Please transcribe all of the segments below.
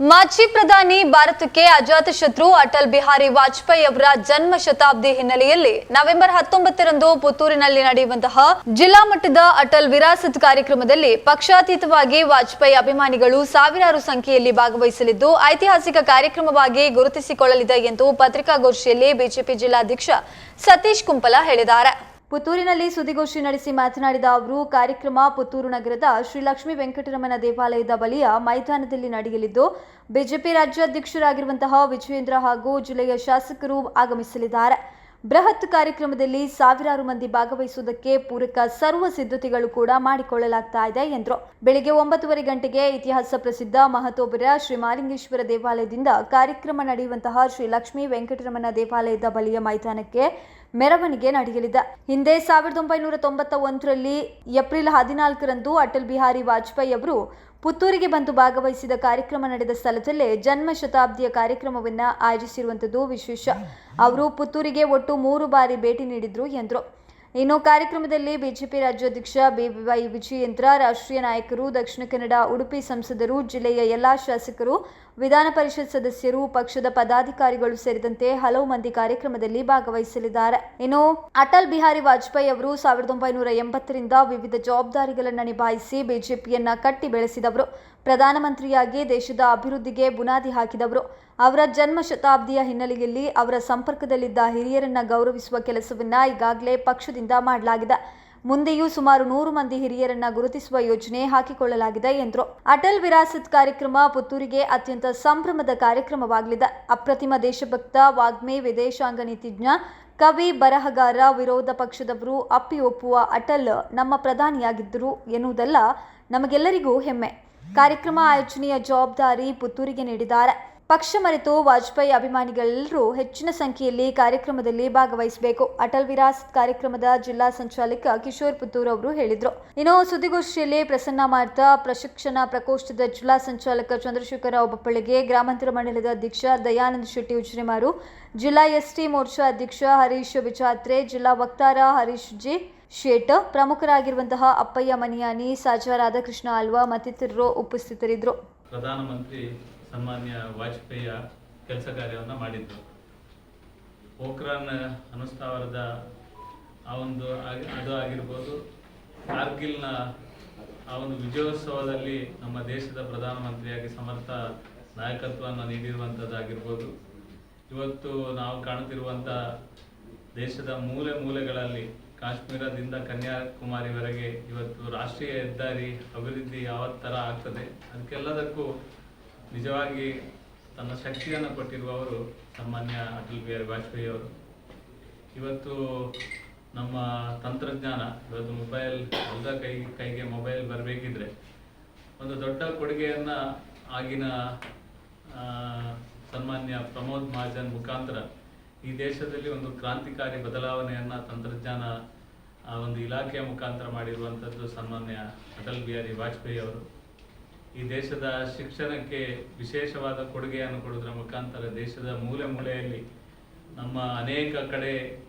ಮಾಜಿ ಪ್ರಧಾನಿ ಭಾರತಕ್ಕೆ ಅಜಾತಶತ್ರು ಅಟಲ್ ಬಿಹಾರಿ ವಾಜಪೇಯಿ ಅವರ ಜನ್ಮ ಶತಾಬ್ದಿ ಹಿನ್ನೆಲೆಯಲ್ಲಿ ನವೆಂಬರ್ ಹತ್ತೊಂಬತ್ತರಂದು ಪುತ್ತೂರಿನಲ್ಲಿ ನಡೆಯುವಂತಹ ಜಿಲ್ಲಾ ಮಟ್ಟದ ಅಟಲ್ ವಿರಾಸತ್ ಕಾರ್ಯಕ್ರಮದಲ್ಲಿ ಪಕ್ಷಾತೀತವಾಗಿ ವಾಜಪೇಯಿ ಅಭಿಮಾನಿಗಳು ಸಾವಿರಾರು ಸಂಖ್ಯೆಯಲ್ಲಿ ಭಾಗವಹಿಸಲಿದ್ದು, ಐತಿಹಾಸಿಕ ಕಾರ್ಯಕ್ರಮವಾಗಿ ಗುರುತಿಸಿಕೊಳ್ಳಲಿದೆ ಎಂದು ಪತ್ರಿಕಾಗೋಷ್ಠಿಯಲ್ಲಿ ಬಿಜೆಪಿ ಜಿಲ್ಲಾಧ್ಯಕ್ಷ ಸತೀಶ್ ಕುಂಪಲ ಹೇಳಿದ್ದಾರೆ. ಪುತ್ತೂರಿನಲ್ಲಿ ಸುದ್ದಿಗೋಷ್ಠಿ ನಡೆಸಿ ಮಾತನಾಡಿದ ಅವರು, ಕಾರ್ಯಕ್ರಮ ಪುತ್ತೂರು ನಗರದ ಶ್ರೀ ಲಕ್ಷ್ಮೀ ವೆಂಕಟರಮಣ ದೇವಾಲಯದ ಬಳಿಯ ಮೈದಾನದಲ್ಲಿ ನಡೆಯಲಿದ್ದು, ಬಿಜೆಪಿ ರಾಜ್ಯಾಧ್ಯಕ್ಷರಾಗಿರುವಂತಹ ವಿಜಯೇಂದ್ರ ಹಾಗೂ ಜಿಲ್ಲೆಯ ಶಾಸಕರು ಆಗಮಿಸಲಿದ್ದಾರೆ. ಬೃಹತ್ ಕಾರ್ಯಕ್ರಮದಲ್ಲಿ ಸಾವಿರಾರು ಮಂದಿ ಭಾಗವಹಿಸುವುದಕ್ಕೆ ಪೂರಕ ಸರ್ವ ಸಿದ್ಧತೆಗಳು ಕೂಡ ಮಾಡಿಕೊಳ್ಳಲಾಗ್ತಾ ಇದೆ ಎಂದರು. ಬೆಳಿಗ್ಗೆ ಒಂಬತ್ತುವರೆ ಗಂಟೆಗೆ ಇತಿಹಾಸ ಪ್ರಸಿದ್ಧ ಮಹತೋಬರ ಶ್ರೀ ಮಾಲಿಂಗೇಶ್ವರ ದೇವಾಲಯದಿಂದ ಕಾರ್ಯಕ್ರಮ ನಡೆಯುವಂತಹ ಶ್ರೀ ಲಕ್ಷ್ಮೀ ವೆಂಕಟರಮಣ ದೇವಾಲಯದ ಬಳಿಯ ಮೈದಾನಕ್ಕೆ ಮೆರವಣಿಗೆ ನಡೆಯಲಿದೆ ಹಿಂದೆ ಸಾವಿರದ ಒಂಬೈನೂರ ತೊಂಬತ್ತ ಒಂದರಲ್ಲಿ ಏಪ್ರಿಲ್ ಹದಿನಾಲ್ಕರಂದು ಅಟಲ್ ಬಿಹಾರಿ ವಾಜಪೇಯಿ ಅವರು ಪುತ್ತೂರಿಗೆ ಬಂದು ಭಾಗವಹಿಸಿದ ಕಾರ್ಯಕ್ರಮ ನಡೆದ ಸ್ಥಳದಲ್ಲೇ ಜನ್ಮ ಶತಾಬ್ದಿಯ ಕಾರ್ಯಕ್ರಮವನ್ನು ಆಯೋಜಿಸಿರುವಂಥದ್ದು ವಿಶೇಷ. ಅವರು ಪುತ್ತೂರಿಗೆ ಒಟ್ಟು ಮೂರು ಬಾರಿ ಭೇಟಿ ನೀಡಿದ್ರು ಎಂದರು. ಇನ್ನು ಕಾರ್ಯಕ್ರಮದಲ್ಲಿ ಬಿಜೆಪಿ ರಾಜ್ಯಾಧ್ಯಕ್ಷ ಬಿವೈ ವಿಜಯೇಂದ್ರ, ರಾಷ್ಟ್ರೀಯ ನಾಯಕರು, ದಕ್ಷಿಣ ಕನ್ನಡ ಉಡುಪಿ ಸಂಸದರು, ಜಿಲ್ಲೆಯ ಎಲ್ಲಾ ಶಾಸಕರು, ವಿಧಾನ ಪರಿಷತ್ ಸದಸ್ಯರು, ಪಕ್ಷದ ಪದಾಧಿಕಾರಿಗಳು ಸೇರಿದಂತೆ ಹಲವು ಮಂದಿ ಕಾರ್ಯಕ್ರಮದಲ್ಲಿ ಭಾಗವಹಿಸಲಿದ್ದಾರೆ. ಇನ್ನು ಅಟಲ್ ಬಿಹಾರಿ ವಾಜಪೇಯಿ ಅವರು ಸಾವಿರದ ಒಂಬೈನೂರ ಎಂಬತ್ತರಿಂದ ವಿವಿಧ ಜವಾಬ್ದಾರಿಗಳನ್ನು ನಿಭಾಯಿಸಿ ಬಿಜೆಪಿಯನ್ನ ಕಟ್ಟಿ ಬೆಳೆಸಿದವರು. ಪ್ರಧಾನಮಂತ್ರಿಯಾಗಿ ದೇಶದ ಅಭಿವೃದ್ಧಿಗೆ ಬುನಾದಿ ಹಾಕಿದವರು. ಅವರ ಜನ್ಮ ಶತಾಬ್ದಿಯ ಹಿನ್ನೆಲೆಯಲ್ಲಿ ಅವರ ಸಂಪರ್ಕದಲ್ಲಿದ್ದ ಹಿರಿಯರನ್ನ ಗೌರವಿಸುವ ಕೆಲಸವನ್ನ ಈಗಾಗಲೇ ಪಕ್ಷದಿಂದ ಮಾಡಲಾಗಿದೆ. ಮುಂದೆಯೂ ಸುಮಾರು ನೂರು ಮಂದಿ ಹಿರಿಯರನ್ನ ಗುರುತಿಸುವ ಯೋಜನೆ ಹಾಕಿಕೊಳ್ಳಲಾಗಿದೆ ಎಂದರು. ಅಟಲ್ ವಿರಾಸತ್ ಕಾರ್ಯಕ್ರಮ ಪುತ್ತೂರಿಗೆ ಅತ್ಯಂತ ಸಂಭ್ರಮದ ಕಾರ್ಯಕ್ರಮವಾಗಲಿದೆ. ಅಪ್ರತಿಮ ದೇಶಭಕ್ತ, ವಾಗ್ಮಿ, ವಿದೇಶಾಂಗ ನೀತಿಜ್ಞ, ಕವಿ ಬರಹಗಾರ, ವಿರೋಧ ಪಕ್ಷದವರು ಅಪ್ಪಿ ಒಪ್ಪುವ ಅಟಲ್ ನಮ್ಮ ಪ್ರಧಾನಿಯಾಗಿದ್ದರು ಎನ್ನುವುದೆಲ್ಲ ನಮಗೆಲ್ಲರಿಗೂ ಹೆಮ್ಮೆ. ಕಾರ್ಯಕ್ರಮ ಆಯೋಜನೆಯ ಜವಾಬ್ದಾರಿ ಪುತ್ತೂರಿಗೆ ನೀಡಿದ್ದಾರೆ. ಪಕ್ಷ ಮರೆತು ವಾಜಪೇಯಿ ಅಭಿಮಾನಿಗಳೆಲ್ಲರೂ ಹೆಚ್ಚಿನ ಸಂಖ್ಯೆಯಲ್ಲಿ ಕಾರ್ಯಕ್ರಮದಲ್ಲಿ ಭಾಗವಹಿಸಬೇಕು. ಅಟಲ್ ವಿರಾಸತ್ ಕಾರ್ಯಕ್ರಮದ ಜಿಲ್ಲಾ ಸಂಚಾಲಕ ಕಿಶೋರ್ ಪುತ್ತೂರ್ ಅವರು ಹೇಳಿದರು. ಇನ್ನು ಸುದ್ದಿಗೋಷ್ಠಿಯಲ್ಲಿ ಪ್ರಸನ್ನ ಮಾಡ್ತಾ ಪ್ರಶಿಕ್ಷಣ ಪ್ರಕೋಷ್ಠದ ಜಿಲ್ಲಾ ಸಂಚಾಲಕ ಚಂದ್ರಶೇಖರ ಒಬ್ಬಪ್ಪಳಿಗೆ ಗ್ರಾಮಾಂತರ ಮಂಡಲದ ಅಧ್ಯಕ್ಷ ದಯಾನಂದ ಶೆಟ್ಟಿ ಉಜಿರೆಮಾರು, ಜಿಲ್ಲಾ ಎಸ್ಟಿ ಮೋರ್ಚಾ ಅಧ್ಯಕ್ಷ ಹರೀಶ್ ಬಿಚಾತ್ರೆ ಜಿಲ್ಲಾ ವಕ್ತಾರ ಹರೀಶ್ ಜಿ ಶೇಟ್ ಪ್ರಮುಖರಾಗಿರುವಂತಹ ಅಪ್ಪಯ್ಯ, ಮನಿಯಾನಿ ಸಾಜಾ ರಾಧಾಕೃಷ್ಣ, ಅಲ್ವಾ ಮತ್ತಿತರರು ಉಪಸ್ಥಿತರಿದ್ದರು. ಪ್ರಧಾನಮಂತ್ರಿ ಸನ್ಮಾನ್ಯ ವಾಜಪೇಯಿಯ ಕೆಲಸ ಕಾರ್ಯವನ್ನು ಮಾಡಿದ್ರು. ಪೋಖ್ರಾನ್ ಅನುಸ್ಥಾವರದ ಆ ಒಂದು ಅದು ಆಗಿರ್ಬೋದು, ಕಾರ್ಗಿಲ್ನ ಆ ಒಂದು ವಿಜಯೋತ್ಸವದಲ್ಲಿ ನಮ್ಮ ದೇಶದ ಪ್ರಧಾನಮಂತ್ರಿಯಾಗಿ ಸಮರ್ಥ ನಾಯಕತ್ವವನ್ನು ನೀಡಿರುವಂಥದ್ದಾಗಿರ್ಬೋದು ಇವತ್ತು ನಾವು ಕಾಣುತ್ತಿರುವಂಥ ದೇಶದ ಮೂಲೆ ಮೂಲೆಗಳಲ್ಲಿ ಕಾಶ್ಮೀರದಿಂದ ಕನ್ಯಾಕುಮಾರಿವರೆಗೆ ಇವತ್ತು ರಾಷ್ಟ್ರೀಯ ಹೆದ್ದಾರಿ ಅಭಿವೃದ್ಧಿ ಯಾವ ಥರ ಆಗ್ತದೆ, ಅದಕ್ಕೆಲ್ಲದಕ್ಕೂ ನಿಜವಾಗಿ ತನ್ನ ಶಕ್ತಿಯನ್ನು ಕೊಟ್ಟಿರುವವರು ಸಾಮಾನ್ಯ ಅಟಲ್ ಬಿಹಾರಿ ವಾಜಪೇಯಿ ಅವರು. ಇವತ್ತು ನಮ್ಮ ತಂತ್ರಜ್ಞಾನ, ಇವತ್ತು ಮೊಬೈಲ್ ಎಲ್ಲ ಕೈ, ಕೈಗೆ ಮೊಬೈಲ್ ಬರಬೇಕಿದ್ರೆ ಒಂದು ದೊಡ್ಡ ಕೊಡುಗೆಯನ್ನು ಆಗಿನ ಸನ್ಮಾನ್ಯ ಪ್ರಮೋದ್ ಮಹಾಜನ್ ಮುಖಾಂತರ ಈ ದೇಶದಲ್ಲಿ ಒಂದು ಕ್ರಾಂತಿಕಾರಿ ಬದಲಾವಣೆಯನ್ನು ತಂತ್ರಜ್ಞಾನ, ಆ, ಒಂದು ಇಲಾಖೆಯ ಮುಖಾಂತರ ಮಾಡಿರುವಂಥದ್ದು ಸನ್ಮಾನ್ಯ ಅಟಲ್ ಬಿಹಾರಿ ವಾಜಪೇಯಿ ಅವರು. ಈ ದೇಶದ ಶಿಕ್ಷಣಕ್ಕೆ ವಿಶೇಷವಾದ ಕೊಡುಗೆಯನ್ನು ಕೊಡುವುದರ ಮುಖಾಂತರ ದೇಶದ ಮೂಲೆ ಮೂಲೆಯಲ್ಲಿ ನಮ್ಮ ಅನೇಕ ಕಡೆ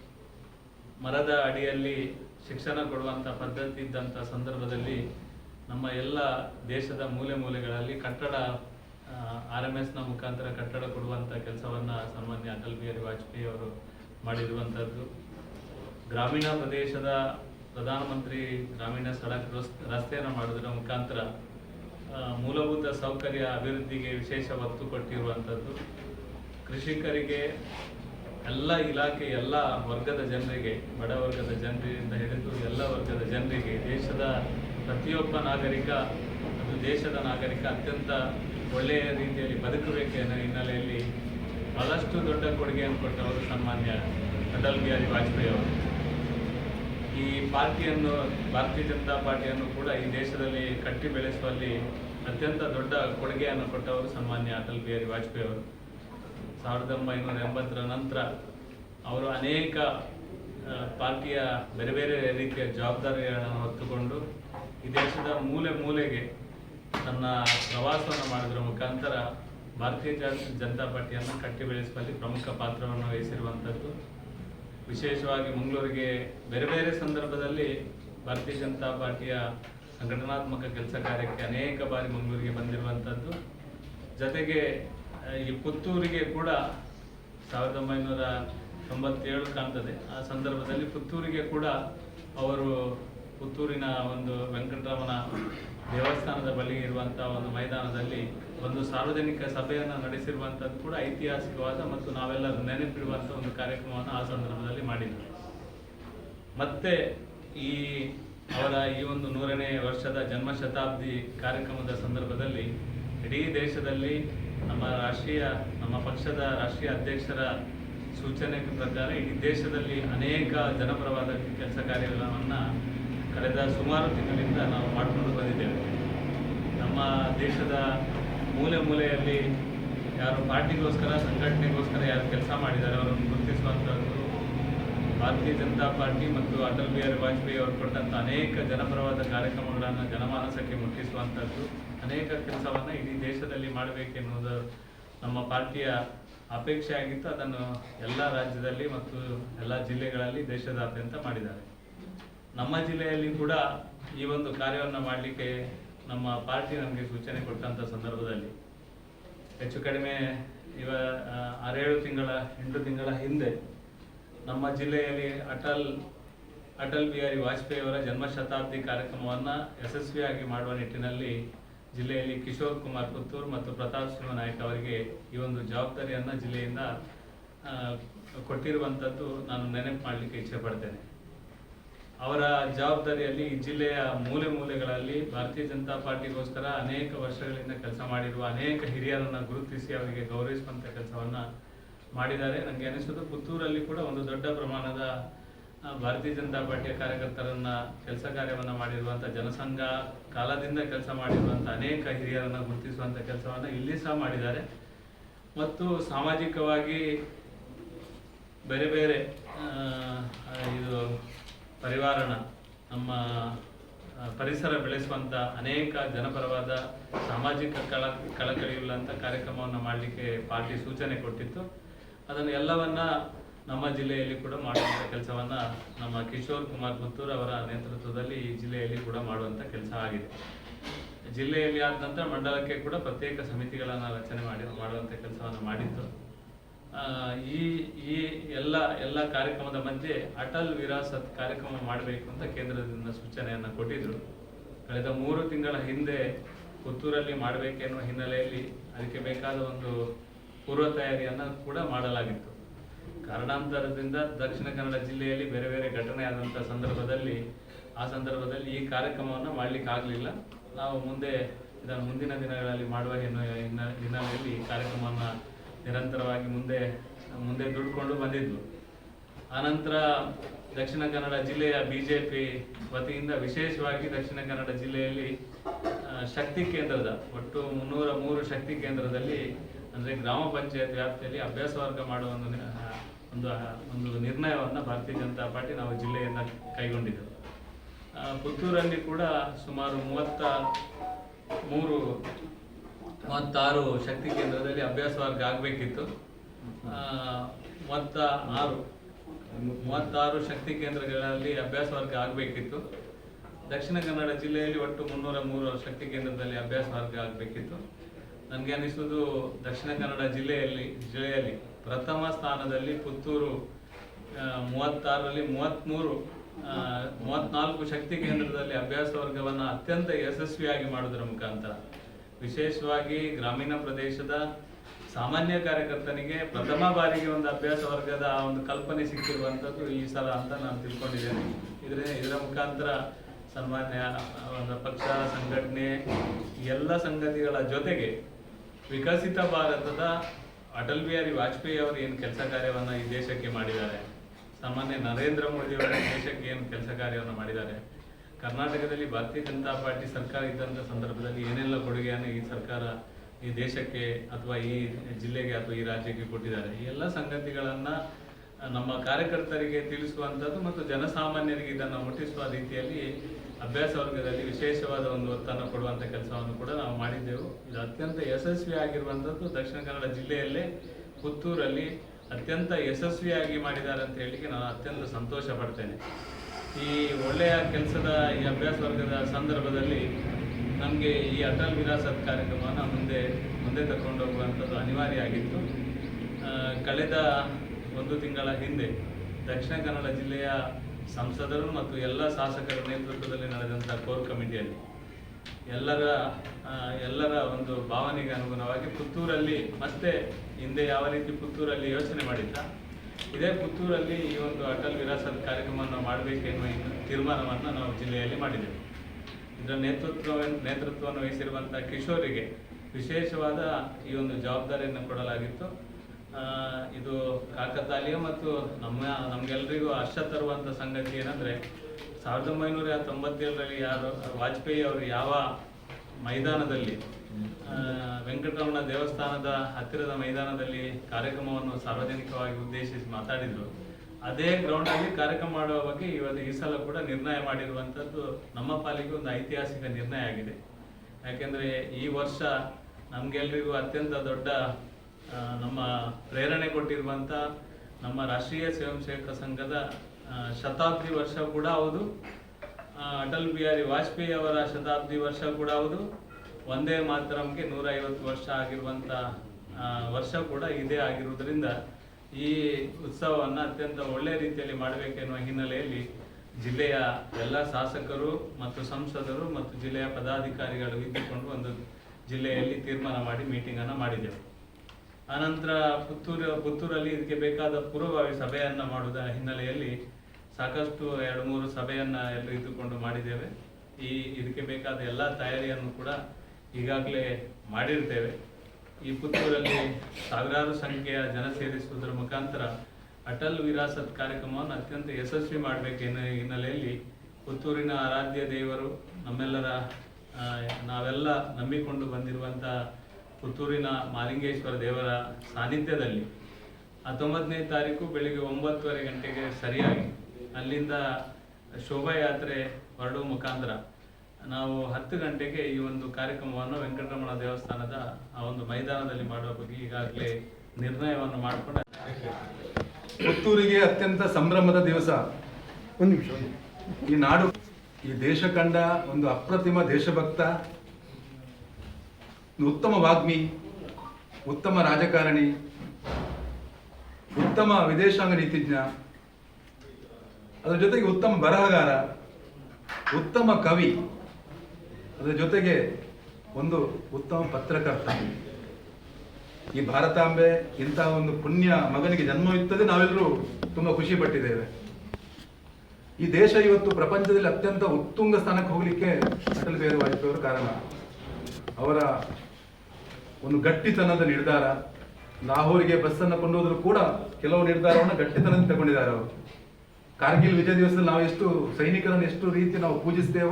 ಮರದ ಅಡಿಯಲ್ಲಿ ಶಿಕ್ಷಣ ಕೊಡುವಂಥ ಪದ್ಧತಿ ಇದ್ದಂಥ ಸಂದರ್ಭದಲ್ಲಿ ನಮ್ಮ ಎಲ್ಲ ದೇಶದ ಮೂಲೆ ಮೂಲೆಗಳಲ್ಲಿ ಕಟ್ಟಡ ಆರ್ ಎಂ ಎಸ್ನ ಮುಖಾಂತರ ಕಟ್ಟಡ ಕೊಡುವಂಥ ಕೆಲಸವನ್ನು ಸನ್ಮಾನ್ಯ ಅಟಲ್ ಬಿಹಾರಿ ವಾಜಪೇಯಿ ಅವರು ಮಾಡಿರುವಂಥದ್ದು ಗ್ರಾಮೀಣ ಪ್ರದೇಶದ ಪ್ರಧಾನಮಂತ್ರಿ ಗ್ರಾಮೀಣ ಸಡಕ್ ರಸ್- ರಸ್ತೆಯನ್ನು ಮಾಡೋದರ ಮುಖಾಂತರ ಮೂಲಭೂತ ಸೌಕರ್ಯ ಅಭಿವೃದ್ಧಿಗೆ ವಿಶೇಷ ಒತ್ತು ಕೊಟ್ಟಿರುವಂಥದ್ದು ಕೃಷಿಕರಿಗೆ ಎಲ್ಲ ಇಲಾಖೆ, ಎಲ್ಲ ವರ್ಗದ ಜನರಿಗೆ, ಬಡ ವರ್ಗದ ಜನರಿಂದ ಹಿಡಿದು ಎಲ್ಲ ವರ್ಗದ ಜನರಿಗೆ ದೇಶದ ಪ್ರತಿಯೊಬ್ಬ ನಾಗರಿಕ ಅದು ದೇಶದ ನಾಗರಿಕ ಅತ್ಯಂತ ಒಳ್ಳೆಯ ರೀತಿಯಲ್ಲಿ ಬದುಕಬೇಕು ಅನ್ನೋ ಹಿನ್ನೆಲೆಯಲ್ಲಿ ಬಹಳಷ್ಟು ದೊಡ್ಡ ಕೊಡುಗೆಯನ್ನು ಕೊಟ್ಟವರು ಸನ್ಮಾನ್ಯ ಅಟಲ್ ಬಿಹಾರಿ ವಾಜಪೇಯಿ ಅವರು. ಈ ಪಾರ್ಟಿಯನ್ನು, ಭಾರತೀಯ ಜನತಾ ಪಾರ್ಟಿಯನ್ನು ಕೂಡ ಈ ದೇಶದಲ್ಲಿ ಕಟ್ಟಿ ಬೆಳೆಸುವಲ್ಲಿ ಅತ್ಯಂತ ದೊಡ್ಡ ಕೊಡುಗೆಯನ್ನು ಕೊಟ್ಟವರು ಸನ್ಮಾನ್ಯ ಅಟಲ್ ಬಿಹಾರಿ ವಾಜಪೇಯಿ ಅವರು. ಸಾವಿರದ ಒಂಬೈನೂರ ಎಂಬತ್ತರ ನಂತರ ಅವರು ಅನೇಕ ಪಾರ್ಟಿಯ ಬೇರೆ ಬೇರೆ ರೀತಿಯ ಜವಾಬ್ದಾರಿಗಳನ್ನು ಹೊತ್ತುಕೊಂಡು ಈ ದೇಶದ ಮೂಲೆ ಮೂಲೆಗೆ ತನ್ನ ಪ್ರವಾಸವನ್ನು ಮಾಡಿದ್ರ ಮುಖಾಂತರ ಭಾರತೀಯ ಜನ- ಜನತಾ ಪಾರ್ಟಿಯನ್ನು ಕಟ್ಟಿ ಬೆಳೆಸುವಲ್ಲಿ ಪ್ರಮುಖ ಪಾತ್ರವನ್ನು ವಹಿಸಿರುವಂಥದ್ದು. ವಿಶೇಷವಾಗಿ ಮಂಗಳೂರಿಗೆ ಬೇರೆ ಬೇರೆ ಸಂದರ್ಭದಲ್ಲಿ ಭಾರತೀಯ ಜನತಾ ಪಾರ್ಟಿಯ ಸಂಘಟನಾತ್ಮಕ ಕೆಲಸ ಕಾರ್ಯಕ್ಕೆ ಅನೇಕ ಬಾರಿ ಮಂಗಳೂರಿಗೆ ಬಂದಿರುವಂಥದ್ದು. ಜೊತೆಗೆ ಈ ಪುತ್ತೂರಿಗೆ ಕೂಡ ಸಾವಿರದ ಒಂಬೈನೂರ ತೊಂಬತ್ತೇಳು ಕಾಣ್ತದೆ. ಆ ಸಂದರ್ಭದಲ್ಲಿ ಪುತ್ತೂರಿಗೆ ಕೂಡ ಅವರು ಪುತ್ತೂರಿನ ಒಂದು ವೆಂಕಟರಮಣ ದೇವಸ್ಥಾನದ ಬಳಿ ಇರುವಂತಹ ಒಂದು ಮೈದಾನದಲ್ಲಿ ಒಂದು ಸಾರ್ವಜನಿಕ ಸಭೆಯನ್ನು ನಡೆಸಿರುವಂತದ್ದು ಕೂಡ ಐತಿಹಾಸಿಕವಾದ ಮತ್ತು ನಾವೆಲ್ಲರೂ ನೆನಪಿಡುವಂತ ಒಂದು ಕಾರ್ಯಕ್ರಮವನ್ನು ಆ ಸಂದರ್ಭದಲ್ಲಿ ಮಾಡಿದ್ರು ಮತ್ತೆ ಈ ಅವರ ಈ ಒಂದು ನೂರನೇ ವರ್ಷದ ಜನ್ಮ ಶತಾಬ್ದಿ ಕಾರ್ಯಕ್ರಮದ ಸಂದರ್ಭದಲ್ಲಿ ಇಡೀ ದೇಶದಲ್ಲಿ ನಮ್ಮ ರಾಷ್ಟ್ರೀಯ, ನಮ್ಮ ಪಕ್ಷದ ರಾಷ್ಟ್ರೀಯ ಅಧ್ಯಕ್ಷರ ಸೂಚನೆ ಪ್ರಕಾರ ಇಡೀ ದೇಶದಲ್ಲಿ ಅನೇಕ ಜನಪರವಾದ ಕೆಲಸ ಕಾರ್ಯಗಳನ್ನು ಕಳೆದ ಸುಮಾರು ತಿಂಗಳಿಂದ ನಾವು ಮಾಡಿಕೊಂಡು ಬಂದಿದ್ದೇವೆ. ನಮ್ಮ ದೇಶದ ಮೂಲೆ ಮೂಲೆಯಲ್ಲಿ ಯಾರು ಪಾರ್ಟಿಗೋಸ್ಕರ, ಸಂಘಟನೆಗೋಸ್ಕರ ಯಾರು ಕೆಲಸ ಮಾಡಿದ್ದಾರೆ ಅವರನ್ನು ಗುರುತಿಸುವಂಥದ್ದು ಭಾರತೀಯ ಜನತಾ ಪಾರ್ಟಿ ಮತ್ತು ಅಟಲ್ ಬಿಹಾರಿ ವಾಜಪೇಯಿ ಅವರು ಕೊಟ್ಟಂಥ ಅನೇಕ ಜನಪರವಾದ ಕಾರ್ಯಕ್ರಮಗಳನ್ನು ಜನಮಾನಸಕ್ಕೆ ಮುಟ್ಟಿಸುವಂಥದ್ದು ಅನೇಕ ಕೆಲಸವನ್ನು ಇಡೀ ದೇಶದಲ್ಲಿ ಮಾಡಬೇಕೆನ್ನುವುದು ನಮ್ಮ ಪಾರ್ಟಿಯ ಅಪೇಕ್ಷೆ ಆಗಿತ್ತು. ಅದನ್ನು ಎಲ್ಲ ರಾಜ್ಯದಲ್ಲಿ ಮತ್ತು ಎಲ್ಲ ಜಿಲ್ಲೆಗಳಲ್ಲಿ ದೇಶದಾದ್ಯಂತ ಮಾಡಿದ್ದಾರೆ. ನಮ್ಮ ಜಿಲ್ಲೆಯಲ್ಲಿ ಕೂಡ ಈ ಒಂದು ಕಾರ್ಯವನ್ನು ಮಾಡಲಿಕ್ಕೆ ನಮ್ಮ ಪಾರ್ಟಿ ನಮಗೆ ಸೂಚನೆ ಕೊಟ್ಟಂಥ ಸಂದರ್ಭದಲ್ಲಿ ಹೆಚ್ಚು ಕಡಿಮೆ ಇವ ಆರೇಳು ತಿಂಗಳ, ಎಂಟು ತಿಂಗಳ ಹಿಂದೆ ನಮ್ಮ ಜಿಲ್ಲೆಯಲ್ಲಿ ಅಟಲ್ ಅಟಲ್ ಬಿಹಾರಿ ವಾಜಪೇಯಿ ಅವರ ಜನ್ಮ ಶತಾಬ್ದಿ ಕಾರ್ಯಕ್ರಮವನ್ನು ಯಶಸ್ವಿಯಾಗಿ ಮಾಡುವ ನಿಟ್ಟಿನಲ್ಲಿ ಜಿಲ್ಲೆಯಲ್ಲಿ ಕಿಶೋರ್ ಕುಮಾರ್ ಪುತ್ತೂರ್ ಮತ್ತು ಪ್ರತಾಪ್ ಸಿಂಹ ನಾಯ್ಕ ಅವರಿಗೆ ಈ ಒಂದು ಜವಾಬ್ದಾರಿಯನ್ನು ಜಿಲ್ಲೆಯಿಂದ ಕೊಟ್ಟಿರುವಂಥದ್ದು ನಾನು ನೆನಪು ಮಾಡಲಿಕ್ಕೆ ಇಚ್ಛೆ ಪಡ್ತೇನೆ. ಅವರ ಜವಾಬ್ದಾರಿಯಲ್ಲಿ ಈ ಜಿಲ್ಲೆಯ ಮೂಲೆ ಮೂಲೆಗಳಲ್ಲಿ ಭಾರತೀಯ ಜನತಾ ಪಾರ್ಟಿಗೋಸ್ಕರ ಅನೇಕ ವರ್ಷಗಳಿಂದ ಕೆಲಸ ಮಾಡಿರುವ ಅನೇಕ ಹಿರಿಯರನ್ನು ಗುರುತಿಸಿ ಅವರಿಗೆ ಗೌರವಿಸುವಂಥ ಕೆಲಸವನ್ನು ಮಾಡಿದ್ದಾರೆ. ನನಗೆ ಅನಿಸೋದು ಪುತ್ತೂರಲ್ಲಿ ಕೂಡ ಒಂದು ದೊಡ್ಡ ಪ್ರಮಾಣದ ಭಾರತೀಯ ಜನತಾ ಪಾರ್ಟಿಯ ಕಾರ್ಯಕರ್ತರನ್ನ ಕೆಲಸ ಕಾರ್ಯವನ್ನು ಮಾಡಿರುವಂಥ ಜನಸಂಘ ಕಾಲದಿಂದ ಕೆಲಸ ಮಾಡಿರುವಂಥ ಅನೇಕ ಹಿರಿಯರನ್ನು ಗುರುತಿಸುವಂಥ ಕೆಲಸವನ್ನು ಇಲ್ಲಿ ಸಹ ಮಾಡಿದ್ದಾರೆ. ಮತ್ತು ಸಾಮಾಜಿಕವಾಗಿ ಬೇರೆ ಬೇರೆ ಇದು ಪರಿವಾರಣ ನಮ್ಮ ಪರಿಸರ ಬೆಳೆಸುವಂಥ ಅನೇಕ ಜನಪರವಾದ ಸಾಮಾಜಿಕ ಕಳ ಕಳಕಳಿಯುಳ್ಳಂಥ ಕಾರ್ಯಕ್ರಮವನ್ನು ಮಾಡಲಿಕ್ಕೆ ಪಾರ್ಟಿ ಸೂಚನೆ ಕೊಟ್ಟಿತ್ತು. ಅದನ್ನು ಎಲ್ಲವನ್ನ ನಮ್ಮ ಜಿಲ್ಲೆಯಲ್ಲಿ ಕೂಡ ಮಾಡುವಂಥ ಕೆಲಸವನ್ನು ನಮ್ಮ ಕಿಶೋರ್ ಕುಮಾರ್ ಪುತ್ತೂರ್ ಅವರ ನೇತೃತ್ವದಲ್ಲಿ ಈ ಜಿಲ್ಲೆಯಲ್ಲಿ ಕೂಡ ಮಾಡುವಂಥ ಕೆಲಸ ಆಗಿದೆ. ಜಿಲ್ಲೆಯಲ್ಲಿ ಆದ ನಂತರ ಮಂಡಲಕ್ಕೆ ಕೂಡ ಪ್ರತ್ಯೇಕ ಸಮಿತಿಗಳನ್ನು ರಚನೆ ಮಾಡಿ ಮಾಡುವಂಥ ಕೆಲಸವನ್ನು ಮಾಡಿತ್ತು. ಈ ಈ ಎಲ್ಲ ಎಲ್ಲ ಕಾರ್ಯಕ್ರಮದ ಮಧ್ಯೆ ಅಟಲ್ ವಿರಾಸತ್ ಕಾರ್ಯಕ್ರಮ ಮಾಡಬೇಕು ಅಂತ ಕೇಂದ್ರದಿಂದ ಸೂಚನೆಯನ್ನು ಕೊಟ್ಟಿದ್ರು. ಕಳೆದ ಮೂರು ತಿಂಗಳ ಹಿಂದೆ ಪುತ್ತೂರಲ್ಲಿ ಮಾಡಬೇಕೆನ್ನುವ ಹಿನ್ನೆಲೆಯಲ್ಲಿ ಅದಕ್ಕೆ ಬೇಕಾದ ಒಂದು ಪೂರ್ವ ತಯಾರಿಯನ್ನು ಕೂಡ ಮಾಡಲಾಗಿತ್ತು. ಕಾರಣಾಂತರದಿಂದ ದಕ್ಷಿಣ ಕನ್ನಡ ಜಿಲ್ಲೆಯಲ್ಲಿ ಬೇರೆ ಬೇರೆ ಘಟನೆ ಆದಂಥ ಸಂದರ್ಭದಲ್ಲಿ, ಆ ಸಂದರ್ಭದಲ್ಲಿ ಈ ಕಾರ್ಯಕ್ರಮವನ್ನು ಮಾಡಲಿಕ್ಕೆ ಆಗಲಿಲ್ಲ. ನಾವು ಮುಂದೆ ಇದನ್ನು ಮುಂದಿನ ದಿನಗಳಲ್ಲಿ ಮಾಡುವ ಹಿನ್ನೆ- ಹಿನ್ನೆ- ಹಿನ್ನೆಲೆಯಲ್ಲಿ ಈ ಕಾರ್ಯಕ್ರಮವನ್ನು ನಿರಂತರವಾಗಿ ಮುಂದೆ ಮುಂದೆ ದುಡ್ಕೊಂಡು ಬಂದಿದ್ವು ಆನಂತರ ದಕ್ಷಿಣ ಕನ್ನಡ ಜಿಲ್ಲೆಯ ಬಿ ಜೆ ಪಿ ವತಿಯಿಂದ ವಿಶೇಷವಾಗಿ ದಕ್ಷಿಣ ಕನ್ನಡ ಜಿಲ್ಲೆಯಲ್ಲಿ ಶಕ್ತಿ ಕೇಂದ್ರದ, ಒಟ್ಟು ಮುನ್ನೂರ ಮೂರು ಶಕ್ತಿ ಕೇಂದ್ರದಲ್ಲಿ, ಅಂದರೆ ಗ್ರಾಮ ಪಂಚಾಯತ್ ವ್ಯಾಪ್ತಿಯಲ್ಲಿ ಅಭ್ಯಾಸ ವರ್ಗ ಮಾಡುವ ಒಂದು ಒಂದು ಒಂದು ನಿರ್ಣಯವನ್ನು ಭಾರತೀಯ ಜನತಾ ಪಾರ್ಟಿ ನಾವು ಜಿಲ್ಲೆಯನ್ನು ಕೈಗೊಂಡಿದ್ದೆವು. ಪುತ್ತೂರಲ್ಲಿ ಕೂಡ ಸುಮಾರು ಮೂವತ್ತ ಮೂರು ಮೂವತ್ತಾರು ಶಕ್ತಿ ಕೇಂದ್ರದಲ್ಲಿ ಅಭ್ಯಾಸ ವರ್ಗ ಆಗಬೇಕಿತ್ತು ಮೂವತ್ತ ಆರು, ಮೂವತ್ತಾರು ಶಕ್ತಿ ಕೇಂದ್ರಗಳಲ್ಲಿ ಅಭ್ಯಾಸ ವರ್ಗ ಆಗಬೇಕಿತ್ತು. ದಕ್ಷಿಣ ಕನ್ನಡ ಜಿಲ್ಲೆಯಲ್ಲಿ ಒಟ್ಟು ಮುನ್ನೂರ ಮೂರು ಶಕ್ತಿ ಕೇಂದ್ರದಲ್ಲಿ ಅಭ್ಯಾಸ ವರ್ಗ ಆಗಬೇಕಿತ್ತು. ನನಗೆ ಅನಿಸುವುದು ದಕ್ಷಿಣ ಕನ್ನಡ ಜಿಲ್ಲೆಯಲ್ಲಿ ಜಿಲ್ಲೆಯಲ್ಲಿ ಪ್ರಥಮ ಸ್ಥಾನದಲ್ಲಿ ಪುತ್ತೂರು ಮೂವತ್ತಾರರಲ್ಲಿ ಮೂವತ್ತ್ಮೂರು ಮೂವತ್ತ್ನಾಲ್ಕು ಶಕ್ತಿ ಕೇಂದ್ರದಲ್ಲಿ ಅಭ್ಯಾಸ ವರ್ಗವನ್ನು ಅತ್ಯಂತ ಯಶಸ್ವಿಯಾಗಿ ಮಾಡೋದರ ಮುಖಾಂತರ. ವಿಶೇಷವಾಗಿ ಗ್ರಾಮೀಣ ಪ್ರದೇಶದ ಸಾಮಾನ್ಯ ಕಾರ್ಯಕರ್ತನಿಗೆ ಪ್ರಥಮ ಬಾರಿಗೆ ಒಂದು ಅಭ್ಯಾಸ ವರ್ಗದ ಒಂದು ಕಲ್ಪನೆ ಸಿಕ್ಕಿರುವಂಥದ್ದು ಈ ಸಲ ಅಂತ ನಾನು ತಿಳ್ಕೊಂಡಿದ್ದೇನೆ. ಇದರ ಇದರ ಮುಖಾಂತರ ಸನ್ಮಾನ್ಯ, ಒಂದು ಪಕ್ಷ, ಸಂಘಟನೆ, ಎಲ್ಲ ಸಂಗತಿಗಳ ಜೊತೆಗೆ ವಿಕಸಿತ ಭಾರತದ ಅಟಲ್ ಬಿಹಾರಿ ವಾಜಪೇಯಿ ಅವರು ಏನು ಕೆಲಸ ಕಾರ್ಯವನ್ನು ಈ ದೇಶಕ್ಕೆ ಮಾಡಿದ್ದಾರೆ. ಸಾಮಾನ್ಯ ನರೇಂದ್ರ ಮೋದಿ ಅವರು ದೇಶಕ್ಕೆ ಏನು ಕೆಲಸ ಕಾರ್ಯವನ್ನು ಮಾಡಿದ್ದಾರೆ. ಕರ್ನಾಟಕದಲ್ಲಿ ಭಾರತೀಯ ಜನತಾ ಪಾರ್ಟಿ ಸರ್ಕಾರ ಇದ್ದಂಥ ಸಂದರ್ಭದಲ್ಲಿ ಏನೆಲ್ಲ ಕೊಡುಗೆಯನ್ನು ಈ ಸರ್ಕಾರ ಈ ದೇಶಕ್ಕೆ ಅಥವಾ ಈ ಜಿಲ್ಲೆಗೆ ಅಥವಾ ಈ ರಾಜ್ಯಕ್ಕೆ ಕೊಟ್ಟಿದ್ದಾರೆ? ಈ ಎಲ್ಲ ಸಂಗತಿಗಳನ್ನು ನಮ್ಮ ಕಾರ್ಯಕರ್ತರಿಗೆ ತಿಳಿಸುವಂಥದ್ದು ಮತ್ತು ಜನಸಾಮಾನ್ಯರಿಗೆ ಇದನ್ನು ಮುಟ್ಟಿಸುವ ರೀತಿಯಲ್ಲಿ ಅಭ್ಯಾಸ ವರ್ಗದಲ್ಲಿ ವಿಶೇಷವಾದ ಒಂದು ಒತ್ತನ್ನು ಕೊಡುವಂಥ ಕೆಲಸವನ್ನು ಕೂಡ ನಾವು ಮಾಡಿದ್ದೆವು. ಇದು ಅತ್ಯಂತ ಯಶಸ್ವಿ ಆಗಿರುವಂಥದ್ದು ದಕ್ಷಿಣ ಕನ್ನಡ ಜಿಲ್ಲೆಯಲ್ಲೇ ಪುತ್ತೂರಲ್ಲಿ ಅತ್ಯಂತ ಯಶಸ್ವಿಯಾಗಿ ಮಾಡಿದ್ದಾರೆ ಅಂತ ಹೇಳಿಕ್ಕೆ ನಾನು ಅತ್ಯಂತ ಸಂತೋಷ ಪಡ್ತೇನೆ. ಈ ಒಳ್ಳೆಯ ಕೆಲಸದ, ಈ ಅಭ್ಯಾಸ ವರ್ಗದ ಸಂದರ್ಭದಲ್ಲಿ ನಮಗೆ ಈ ಅಟಲ್ ವಿರಾಸತ್ ಕಾರ್ಯಕ್ರಮನ ಮುಂದೆ ಮುಂದೆ ಮುಂದೆ ತಗೊಂಡು ಹೋಗುವಂಥದ್ದು ಅನಿವಾರ್ಯ ಆಗಿತ್ತು. ಕಳೆದ ಒಂದು ತಿಂಗಳ ಹಿಂದೆ ದಕ್ಷಿಣ ಕನ್ನಡ ಜಿಲ್ಲೆಯ ಸಂಸದರು ಮತ್ತು ಎಲ್ಲ ಶಾಸಕರ ನೇತೃತ್ವದಲ್ಲಿ ನಡೆದಂಥ ಕೋರ್ ಕಮಿಟಿಯಲ್ಲಿ ಎಲ್ಲರ ಎಲ್ಲರ ಒಂದು ಭಾವನೆಗೆ ಅನುಗುಣವಾಗಿ ಪುತ್ತೂರಲ್ಲಿ ಮತ್ತೆ ಹಿಂದೆ ಯಾವ ರೀತಿ ಪುತ್ತೂರಲ್ಲಿ ಯೋಚನೆ ಮಾಡಿದ್ದ ಇದೇ ಪುತ್ತೂರಲ್ಲಿ ಈ ಒಂದು ಅಟಲ್ ವಿರಾಸತ್ ಕಾರ್ಯಕ್ರಮವನ್ನು ಮಾಡಬೇಕೆನ್ನುವ ತೀರ್ಮಾನವನ್ನು ನಾವು ಜಿಲ್ಲೆಯಲ್ಲಿ ಮಾಡಿದ್ದೇವೆ. ಇದರ ನೇತೃತ್ವ ನೇತೃತ್ವವನ್ನು ವಹಿಸಿರುವಂಥ ಕಿಶೋರಿಗೆ ವಿಶೇಷವಾದ ಈ ಒಂದು ಜವಾಬ್ದಾರಿಯನ್ನು ಕೊಡಲಾಗಿತ್ತು. ಇದು ಕಾಕತಾಲೀಯ ಮತ್ತು ನಮ್ಮ ನಮಗೆಲ್ಲರಿಗೂ ಹರ್ಷ ತರುವಂಥ ಸಂಗತಿ ಏನಂದರೆ, ಸಾವಿರದ ಒಂಬೈನೂರ ತೊಂಬತ್ತೇಳರಲ್ಲಿ ಯಾರು, ವಾಜಪೇಯಿ ಅವರು ಯಾವ ಮೈದಾನದಲ್ಲಿ ವೆಂಕಟರಮಣ ದೇವಸ್ಥಾನದ ಹತ್ತಿರದ ಮೈದಾನದಲ್ಲಿ ಕಾರ್ಯಕ್ರಮವನ್ನು ಸಾರ್ವಜನಿಕವಾಗಿ ಉದ್ದೇಶಿಸಿ ಮಾತಾಡಿದ್ರು. ಅದೇ ಗ್ರೌಂಡ್ ಅಲ್ಲಿ ಕಾರ್ಯಕ್ರಮ ಮಾಡುವ ಬಗ್ಗೆ ಇವತ್ತು ಈ ಸಲ ಕೂಡ ನಿರ್ಣಯ ಮಾಡಿರುವಂಥದ್ದು ನಮ್ಮ ಪಾಲಿಗೆ ಒಂದು ಐತಿಹಾಸಿಕ ನಿರ್ಣಯ ಆಗಿದೆ. ಯಾಕೆಂದ್ರೆ ಈ ವರ್ಷ ನಮ್ಗೆಲ್ರಿಗೂ ಅತ್ಯಂತ ದೊಡ್ಡ ನಮ್ಮ ಪ್ರೇರಣೆ ಕೊಟ್ಟಿರುವಂತ ನಮ್ಮ ರಾಷ್ಟ್ರೀಯ ಸ್ವಯಂ ಸೇವಕ ಸಂಘದ ಶತಾಬ್ದಿ ವರ್ಷ ಕೂಡ ಹೌದು. ಅಟಲ್ ಬಿಹಾರಿ ವಾಜಪೇಯಿ ಅವರ ಶತಾಬ್ದಿ ವರ್ಷ ಕೂಡ ಹೌದು. ಒಂದೇ ಮಾತರಂಗೆ ನೂರ ಐವತ್ತು ವರ್ಷ ಆಗಿರುವಂಥ ವರ್ಷ ಕೂಡ ಇದೇ ಆಗಿರುವುದರಿಂದ ಈ ಉತ್ಸವವನ್ನು ಅತ್ಯಂತ ಒಳ್ಳೆಯ ರೀತಿಯಲ್ಲಿ ಮಾಡಬೇಕೆನ್ನುವ ಹಿನ್ನೆಲೆಯಲ್ಲಿ ಜಿಲ್ಲೆಯ ಎಲ್ಲ ಶಾಸಕರು ಮತ್ತು ಸಂಸದರು ಮತ್ತು ಜಿಲ್ಲೆಯ ಪದಾಧಿಕಾರಿಗಳು ಇದ್ದುಕೊಂಡು ಒಂದು ಜಿಲ್ಲೆಯಲ್ಲಿ ತೀರ್ಮಾನ ಮಾಡಿ ಮೀಟಿಂಗನ್ನು ಮಾಡಿದೆವು ಆನಂತರ ಪುತ್ತೂರು, ಪುತ್ತೂರಲ್ಲಿ ಇದಕ್ಕೆ ಬೇಕಾದ ಪೂರ್ವಭಾವಿ ಸಭೆಯನ್ನು ಮಾಡುವುದ ಹಿನ್ನೆಲೆಯಲ್ಲಿ ಸಾಕಷ್ಟು ಎರಡು ಮೂರು ಸಭೆಯನ್ನು ಎಲ್ಲ ಇದ್ದುಕೊಂಡು ಮಾಡಿದ್ದೇವೆ. ಈ, ಇದಕ್ಕೆ ಬೇಕಾದ ಎಲ್ಲ ತಯಾರಿಯನ್ನು ಕೂಡ ಈಗಾಗಲೇ ಮಾಡಿರ್ತೇವೆ. ಈ ಪುತ್ತೂರಲ್ಲಿ ಸಾವಿರಾರು ಸಂಖ್ಯೆಯ ಜನ ಸೇರಿಸುವುದರ ಮುಖಾಂತರ ಅಟಲ್ ವಿರಾಸತ್ ಕಾರ್ಯಕ್ರಮವನ್ನು ಅತ್ಯಂತ ಯಶಸ್ವಿ ಮಾಡಬೇಕೆನ್ನ ಹಿನ್ನೆಲೆಯಲ್ಲಿ ಪುತ್ತೂರಿನ ಆರಾಧ್ಯ ದೇವರು, ನಮ್ಮೆಲ್ಲರ ನಾವೆಲ್ಲ ನಂಬಿಕೊಂಡು ಬಂದಿರುವಂಥ ಪುತ್ತೂರಿನ ಮಾಲಿಂಗೇಶ್ವರ ದೇವರ ಸಾನ್ನಿಧ್ಯದಲ್ಲಿ ಹತ್ತೊಂಬತ್ತನೇ ತಾರೀಕು ಬೆಳಿಗ್ಗೆ ಒಂಬತ್ತುವರೆ ಗಂಟೆಗೆ ಸರಿಯಾಗಿ ಅಲ್ಲಿಂದ ಶೋಭಾಯಾತ್ರೆ ಹೊರಡುವ ಮುಖಾಂತರ ನಾವು ಹತ್ತು ಗಂಟೆಗೆ ಈ ಒಂದು ಕಾರ್ಯಕ್ರಮವನ್ನು ವೆಂಕಟರಮಣ ದೇವಸ್ಥಾನದ ಆ ಒಂದು ಮೈದಾನದಲ್ಲಿ ಮಾಡುವ ಬಗ್ಗೆ ಈಗಾಗಲೇ ನಿರ್ಣಯವನ್ನು ಮಾಡಿಕೊಂಡು ಪುತ್ತೂರಿಗೆ ಅತ್ಯಂತ ಸಂಭ್ರಮದ ದಿವಸ. ಒಂದು ನಿಮಿಷ ಈ ನಾಡು ಈ ದೇಶ ಕಂಡ ಒಂದು ಅಪ್ರತಿಮ ದೇಶಭಕ್ತ ಉತ್ತಮ ವಾಗ್ಮಿ ಉತ್ತಮ ರಾಜಕಾರಣಿ ಉತ್ತಮ ವಿದೇಶಾಂಗ ನೀತಿಜ್ಞ ಅದರ ಜೊತೆಗೆ ಉತ್ತಮ ಬರಹಗಾರ ಉತ್ತಮ ಕವಿ. ಅದರ ಜೊತೆಗೆ ಒಂದು ಉತ್ತಮ ಪತ್ರಕರ್ತ. ಈ ಭಾರತಾಂಬೆ ಇಂತಹ ಒಂದು ಪುಣ್ಯ ಮಗನಿಗೆ ಜನ್ಮವಿತ್ತದೆ ನಾವೆಲ್ಲರೂ ತುಂಬಾ ಖುಷಿ ಪಟ್ಟಿದ್ದೇವೆ. ಈ ದೇಶ ಇವತ್ತು ಪ್ರಪಂಚದಲ್ಲಿ ಅತ್ಯಂತ ಉತ್ತುಂಗ ಸ್ಥಾನಕ್ಕೆ ಹೋಗ್ಲಿಕ್ಕೆ ಅಟಲ್ ಬಿಹಾರಿ ವಾಜಪೇಯಿ ಅವರು ಕಾರಣ. ಅವರ ಒಂದು ಗಟ್ಟಿತನದ ನಿರ್ಧಾರ, ಲಾಹೋರಿಗೆ ಬಸ್ಸನ್ನು ಕೊಂಡೋದ್ರು ಕೂಡ ಕೆಲವು ನಿರ್ಧಾರವನ್ನು ಗಟ್ಟಿತನದಿಂದ ತಗೊಂಡಿದ್ದಾರೆ ಅವರು. ಕಾರ್ಗಿಲ್ ವಿಜಯ ದಿವಸದಲ್ಲಿ ನಾವು ಎಷ್ಟು ಸೈನಿಕರನ್ನು ಎಷ್ಟು ರೀತಿ ನಾವು ಪೂಜಿಸ್ತೇವ,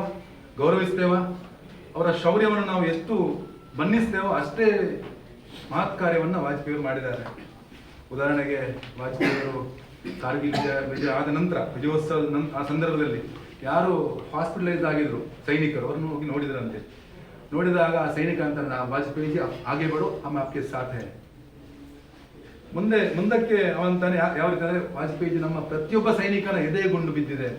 ಗೌರವಿಸ್ತೇವ ಅವರ ಶೌರ್ಯವನ್ನು ನಾವು ಎಷ್ಟು ಬಣ್ಣಿಸ್ತೇವೋ ಅಷ್ಟೇ ಮಹತ್ ಕಾರ್ಯವನ್ನು ವಾಜಪೇಯಿ ಮಾಡಿದ್ದಾರೆ. ಉದಾಹರಣೆಗೆ ವಾಜಪೇಯಿ ಅವರು ಕಾರ್ಗಿಲ್ ವಿಜಯ ವಿಜಯ ಆದ ನಂತರ ವಿಜಯೋತ್ಸವದ ನಂತರ ಆ ಸಂದರ್ಭದಲ್ಲಿ ಯಾರು ಹಾಸ್ಪಿಟಲೈಸ್ ಆಗಿದ್ರು, ಸೈನಿಕರು, ಅವ್ರನ್ನು ಹೋಗಿ ನೋಡಿದ್ರಂತೆ. ನೋಡಿದಾಗ ಆ ಸೈನಿಕ ಅಂತ ನಾ ವಾಜಪೇಯಿ ಹಾಗೆ ಬಡು, ಆಮ್ ಆಪ್ಗೆ ಸಾಥ್ ಮುಂದೆ, ಮುಂದಕ್ಕೆ ಅವಂತಾನೆ ಯಾವ ರೀತಿ ಅಂದ್ರೆ ವಾಜಪೇಯಿಜಿ ನಮ್ಮ ಪ್ರತಿಯೊಬ್ಬ ಸೈನಿಕನ ಎದೆ ಗುಂಡು ಬಿದ್ದಿದೆ.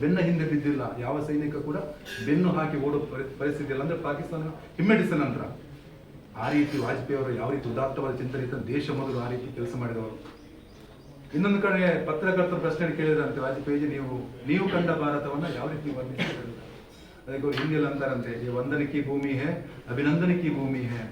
ಬೆನ್ನ ಹಿಂದೆ ಬಿದ್ದಿಲ್ಲ, ಯಾವ ಸೈನಿಕ ಕೂಡ ಬೆನ್ನು ಹಾಕಿ ಓಡೋ ಪರಿಸ್ಥಿತಿ ಇಲ್ಲ ಅಂದ್ರೆ ಪಾಕಿಸ್ತಾನ ಹಿಮ್ಮೆಡಿಸ ನಂತರ ಆ ರೀತಿ ವಾಜಪೇಯಿ ಅವರು ಯಾವ ರೀತಿ ಉದಾತ್ತವಾದ ಚಿಂತನೆ ಇತ್ತು, ದೇಶ ಮೊದಲು ಆ ರೀತಿ ಕೆಲಸ ಮಾಡಿದವರು. ಇನ್ನೊಂದು ಕಡೆ ಪತ್ರಕರ್ತರ ಪ್ರಶ್ನೆ ಕೇಳಿದ್ರಂತೆ ವಾಜಪೇಯಿ ನೀವು ನೀವು ಕಂಡ ಭಾರತವನ್ನ ಯಾವ ರೀತಿ ವರ್ಣಿಸಿದ್ರು? ಅದಕ್ಕೆ ಅವರು ಹಿಂದಿಯಲ್ಲಿ ಅಂತಾರಂತೆ, ಈ ವಂದನಕ್ಕೆ ಭೂಮಿ ಹೇ ಅಭಿನಂದನಕಿ ಭೂಮಿ ಹೇ,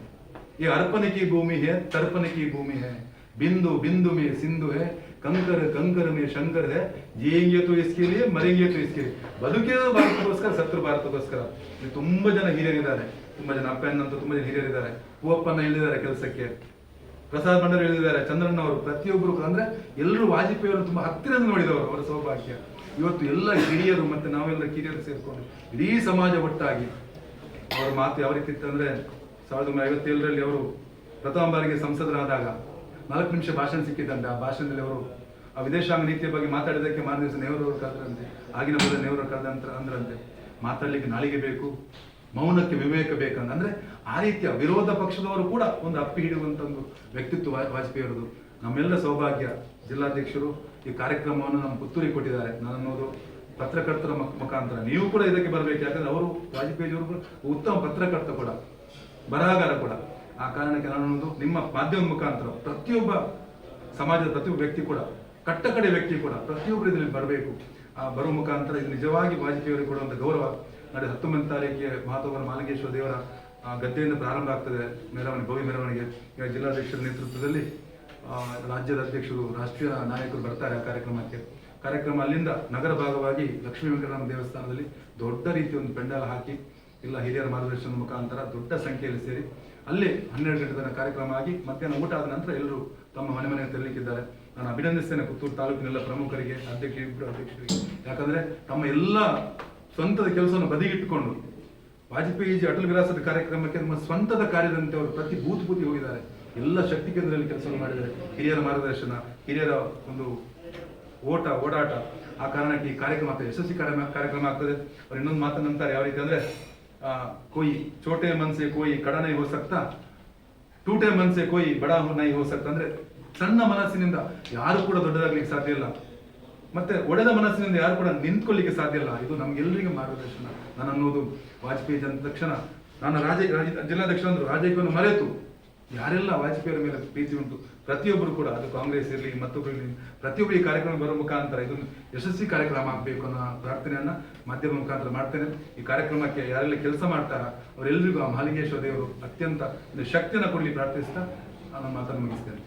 ಈ ಅರ್ಪಣೆ ಕಿ ಭೂಮಿ ಹೇ, ತರ್ಪಣೆ ಕಿ ಭೂಮಿ ಹೇ बिंदु बिंदु में सिंधु है कंकर कंकर में शंकर है जिएंगे तो इसके लिए मरेंगे तो इसके लिए ಬದುಕಿರೋದು ಭಾರತಕ್ಕೋಸ್ಕರ ಸತ್ರು ಭಾರತಕ್ಕೋಸ್ಕರ ಇಲ್ಲಿ ತುಂಬಾ ಜನ ಹಿರಿಯರಿದ್ದಾರೆ ತುಂಬಾ ಜನ ಅಪ್ಪಣ್ಣ ಅಂತ ತುಂಬಾ ಜನ ಹಿರಿಯರಿದ್ದಾರೆ ಹೂವಪ್ಪನ ಹೇಳಿದ್ದಾರೆ ಕೆಲಸಕ್ಕೆ ಪ್ರಸಾದ್ ಭಂಡಾರಿ ಹೇಳಿದ್ದಾರೆ ಚಂದ್ರಣ್ಣ ಅವರು ಪ್ರತಿಯೊಬ್ಬರು ಅಂದ್ರೆ ಎಲ್ಲರೂ ವಾಜಪೇಯಿ ಅವರು ತುಂಬಾ ಹತ್ತಿರದಿಂದ ನೋಡಿದವರು ಅವರ ಸೌಭಾಗ್ಯ ಇವತ್ತು ಎಲ್ಲ ಹಿರಿಯರು ಮತ್ತೆ ನಾವೆಲ್ಲ ಕಿರಿಯರು ಸೇರ್ಕೊಂಡು ಇಡೀ ಸಮಾಜ ಒಟ್ಟಾಗಿ ಅವರ ಮಾತು ಯಾವ ರೀತಿ ಇತ್ತು ಅಂದ್ರೆ ಸಾವಿರದ ಒಂಬೈನೂರ ಐವತ್ತೇಳರಲ್ಲಿ ಅವರು ಪ್ರಥಮ ಬಾರಿಗೆ ಸಂಸದರಾದಾಗ ನಾಲ್ಕು ನಿಮಿಷ ಭಾಷಣ ಸಿಕ್ಕಿದ್ದಂತೆ ಆ ಭಾಷಣದಲ್ಲಿ ಅವರು ಆ ವಿದೇಶಾಂಗ ನೀತಿಯ ಬಗ್ಗೆ ಮಾತಾಡಿದ್ದಕ್ಕೆ ಮಾರನೇ ದಿವಸ ನೆಹರು ಅವರು ಕರೆದ್ರಂತೆ ಆಗಿನ ಮೊದಲು ನೆಹರು ಕರೆದಂತ ಅಂದ್ರಂತೆ, ಮಾತಾಡಲಿಕ್ಕೆ ನಾಲಿಗೆ ಬೇಕು, ಮೌನಕ್ಕೆ ವಿವೇಕ ಬೇಕಂತ ಅಂದ್ರೆ ಆ ರೀತಿಯ ವಿರೋಧ ಪಕ್ಷದವರು ಕೂಡ ಒಂದು ಅಪ್ಪಿ ಹಿಡಿಯುವಂತ ಒಂದು ವ್ಯಕ್ತಿತ್ವ ವಾಜಪೇಯಿ ಅವರದು ನಮ್ಮೆಲ್ಲ ಸೌಭಾಗ್ಯ ಜಿಲ್ಲಾಧ್ಯಕ್ಷರು ಈ ಕಾರ್ಯಕ್ರಮವನ್ನು ನಮ್ಮ ಪುತ್ತೂರಿಗೆ ಕೊಟ್ಟಿದ್ದಾರೆ. ನಾನು ಅನ್ನೋದು ಪತ್ರಕರ್ತರ ಮುಖ- ಮುಖಾಂತರ ನೀವು ಕೂಡ ಇದಕ್ಕೆ ಬರಬೇಕು. ಯಾಕಂದ್ರೆ ಅವರು ವಾಜಪೇಯಿ ಅವರು ಉತ್ತಮ ಪತ್ರಕರ್ತ ಕೂಡ, ಬರಹಗಾರ ಕೂಡ. ಆ ಕಾರಣಕ್ಕೆ ನಾನು ಒಂದು ನಿಮ್ಮ ಮಾಧ್ಯಮ ಮುಖಾಂತರ ಪ್ರತಿಯೊಬ್ಬ ಸಮಾಜದ ಪ್ರತಿಯೊಬ್ಬ ವ್ಯಕ್ತಿ ಕೂಡ, ಕಟ್ಟಕಡೆ ವ್ಯಕ್ತಿ ಕೂಡ ಪ್ರತಿಯೊಬ್ಬರು ಇದರಲ್ಲಿ ಬರಬೇಕು. ಆ ಬರುವ ಮುಖಾಂತರ ಇದು ನಿಜವಾಗಿ ವಾಜಪೇಯಿ ಕೊಡುವಂಥ ಗೌರವ. ನಾಳೆ ಹತ್ತೊಂಬತ್ತು ತಾರೀಕಿಗೆ ಮಹಾತ್ಮ ಮಾಲಿಂಗೇಶ್ವರ ದೇವರ ಗದ್ದೆಯಿಂದ ಪ್ರಾರಂಭ ಆಗ್ತದೆ ಮೆರವಣಿಗೆ, ಭವ್ಯ ಮೆರವಣಿಗೆ. ಈಗ ಜಿಲ್ಲಾಧ್ಯಕ್ಷರ ನೇತೃತ್ವದಲ್ಲಿ ರಾಜ್ಯದ ಅಧ್ಯಕ್ಷರು, ರಾಷ್ಟ್ರೀಯ ನಾಯಕರು ಬರ್ತಾರೆ ಆ ಕಾರ್ಯಕ್ರಮಕ್ಕೆ. ಕಾರ್ಯಕ್ರಮ ಅಲ್ಲಿಂದ ನಗರ ಭಾಗವಾಗಿ ಲಕ್ಷ್ಮೀ ವೆಂಕಟರಾಮ ದೇವಸ್ಥಾನದಲ್ಲಿ ದೊಡ್ಡ ರೀತಿಯ ಒಂದು ಪೆಂಡಾಲ್ ಹಾಕಿ, ಇಲ್ಲ ಹಿರಿಯರ ಮಾರ್ಗದರ್ಶನದ ಮುಖಾಂತರ ದೊಡ್ಡ ಸಂಖ್ಯೆಯಲ್ಲಿ ಸೇರಿ ಅಲ್ಲಿ ಹನ್ನೆರಡು ಗಂಟೆ ತನಕ ಕಾರ್ಯಕ್ರಮ ಆಗಿ ಮಧ್ಯಾಹ್ನ ಊಟ ಆದ ನಂತರ ಎಲ್ಲರೂ ತಮ್ಮ ಮನೆ ಮನೆಗೆ ತೆರಲಿಕ್ಕಿದ್ದಾರೆ ನಾನು ಅಭಿನಂದಿಸ್ತೇನೆ ಪುತ್ತೂರು ತಾಲೂಕಿನೆಲ್ಲ ಪ್ರಮುಖರಿಗೆ ಅಧ್ಯಕ್ಷ ಇಬ್ಬರು ಅಧ್ಯಕ್ಷರಿಗೆ. ಯಾಕಂದ್ರೆ ತಮ್ಮ ಎಲ್ಲ ಸ್ವಂತದ ಕೆಲಸವನ್ನು ಬದಿಗಿಟ್ಟುಕೊಂಡು ವಾಜಪೇಯಿಜಿ ಅಟಲ್ ವಿರಾಸದ ಕಾರ್ಯಕ್ರಮಕ್ಕೆ ನಮ್ಮ ಸ್ವಂತದ ಕಾರ್ಯದಂತೆ ಅವರು ಪ್ರತಿ ಬೂತ್ ಬೂತಿ ಹೋಗಿದ್ದಾರೆ. ಎಲ್ಲ ಶಕ್ತಿ ಕೇಂದ್ರದಲ್ಲಿ ಕೆಲಸವನ್ನು ಮಾಡಿದ್ದಾರೆ. ಹಿರಿಯರ ಮಾರ್ಗದರ್ಶನ, ಹಿರಿಯರ ಒಂದು ಓಟ, ಓಡಾಟ. ಆ ಕಾರಣಕ್ಕೆ ಈ ಕಾರ್ಯಕ್ರಮ ಆಗ್ತದೆ ಯಶಸ್ವಿ ಕಾರ್ಯ, ಕಾರ್ಯಕ್ರಮ ಆಗ್ತದೆ. ಅವ್ರು ಇನ್ನೊಂದು ಮಾತನ್ನಂತಾರೆ ಯಾವ ರೀತಿ ಅಂದ್ರೆ ಆ, ಕೊಯ್ ಚೋಟೆ ಮನ್ಸೆ ಕೋಯಿ ಕಡನೆ ಹೋ ಸಕ್ತಾ ಟೂಟೆ ಮನ್ಸೆ ಕೋಯಿ ಬಡ ನೈ ಹೋ ಸಕ್ತಾ ಅಂದ್ರೆ ಸಣ್ಣ ಮನಸ್ಸಿನಿಂದ ಯಾರು ಕೂಡ ದೊಡ್ಡದಾಗ್ಲಿಕ್ಕೆ ಸಾಧ್ಯ ಇಲ್ಲ. ಮತ್ತೆ ಒಡೆದ ಮನಸ್ಸಿನಿಂದ ಯಾರು ಕೂಡ ನಿಂತ್ಕೊಳ್ಳಿಕ್ಕೆ ಸಾಧ್ಯ ಇಲ್ಲ. ಇದು ನಮ್ಗೆಲ್ಲರಿಗೂ ಮಾರ್ಗದರ್ಶನ. ನಾನು ಅನ್ನೋದು ವಾಜಪೇಯಿ ಅಂದ ತಕ್ಷಣ ನಾನು ರಾಜ- ಜಿಲ್ಲಾಧ್ಯಕ್ಷ ಅಂದ್ರು ರಾಜಕೀಯವನ್ನು ಮರೆತು. ಯಾರೆಲ್ಲ ವಾಜಪೇಯಿ ಮೇಲೆ ಪ್ರೀತಿ ಉಂಟು ಪ್ರತಿಯೊಬ್ಬರು ಕೂಡ, ಅದು ಕಾಂಗ್ರೆಸ್ ಇರಲಿ ಮತ್ತೊಬ್ಬರು ಇರಲಿ ಪ್ರತಿಯೊಬ್ಬರು ಈ ಕಾರ್ಯಕ್ರಮ ಬರುವ ಮುಖಾಂತರ ಇದು ಯಶಸ್ವಿ ಕಾರ್ಯಕ್ರಮ ಆಗಬೇಕು ಅನ್ನೋ ಪ್ರಾರ್ಥನೆಯನ್ನು ಮಾಧ್ಯಮ ಮುಖಾಂತರ ಮಾಡ್ತೇನೆ. ಈ ಕಾರ್ಯಕ್ರಮಕ್ಕೆ ಯಾರೆಲ್ಲ ಕೆಲಸ ಮಾಡ್ತಾರ ಅವರೆಲ್ಲರಿಗೂ ಆ ಮಹಾಲಿಂಗೇಶ್ವರ ದೇವರು ಅತ್ಯಂತ ಒಂದು ಶಕ್ತಿಯನ್ನು ಕೊಡಲಿ ಪ್ರಾರ್ಥಿಸ್ತಾ ನಾನು ಮಾತನ್ನು ಮುಗಿಸ್ತೇನೆ.